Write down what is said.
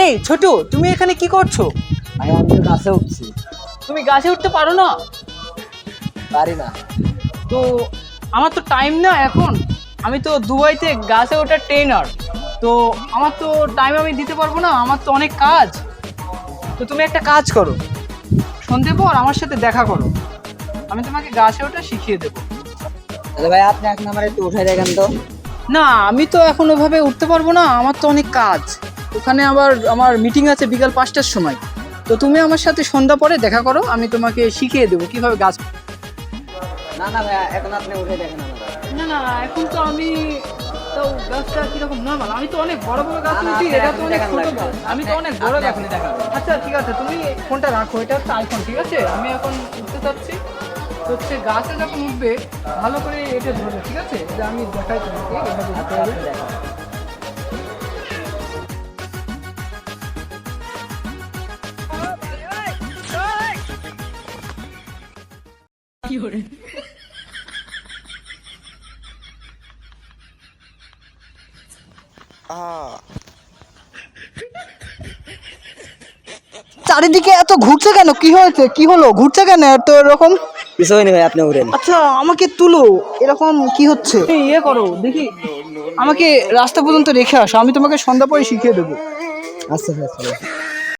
এই ছোটু তুমি এখানে কি করছ? ভাই আমি তো গাছে উঠছি। তুমি গাছে উঠতে পারো না? পারি না। তো আমার তো টাইম না এখন। আমি তো দুবাইতে গাছে ওঠার ট্রেনার তো আমার তো টাইম আমি দিতে পারব না আমার তো অনেক কাজ। তো তুমি একটা কাজ করো। সন্ধে পর আমার সাথে দেখা করো। আমি তোমাকে গাছে ওঠা শিখিয়ে দেবো। তাহলে ভাই আপনি এখন আমার একটু উঠে দেখেন তো। না আমি তো এখন ওভাবে উঠতে পারব না আমার তো অনেক কাজ। ওখানে আবার আমার মিটিং আছে বিকাল পাঁচটার সময়। তো তুমি আমার সাথে সন্ধ্যা পরে দেখা করো আমি তোমাকে শিখিয়ে দেবো কীভাবে গাছ না না ভাই এখন আপনি উঠে দেখেন না না এখন তো আমি তো গাছটা কীরকম নর্মাল আমি তো অনেক বড় বড় গাছ এটা তো অনেক ছোট গাছ। আমি তো অনেক বড় গাছ এখনই আচ্ছা ঠিক আছে তুমি ফোনটা রাখো এটা হচ্ছে আইফোন ঠিক আছে? আমি এখন উঠতে চাচ্ছি তো হচ্ছে গাছে যখন উঠবে ভালো করে এটা ধরবে ঠিক আছে? এটা আমি দেখাই তোমাকে এভাবে চারিদিকে এত ঘুরছে কেন? কি হয়েছে? কি হলো? ঘুরছে কেন এত এরকম? কিছু হয়নি ভাই আপনি উঠেন আচ্ছা আমাকে তুলো। এরকম কি হচ্ছে? ইয়ে করো দেখি। আমাকে রাস্তা পর্যন্ত রেখে আসো আমি তোমাকে সন্ধ্যা পরে শিখিয়ে দেবো। আচ্ছা আচ্ছা।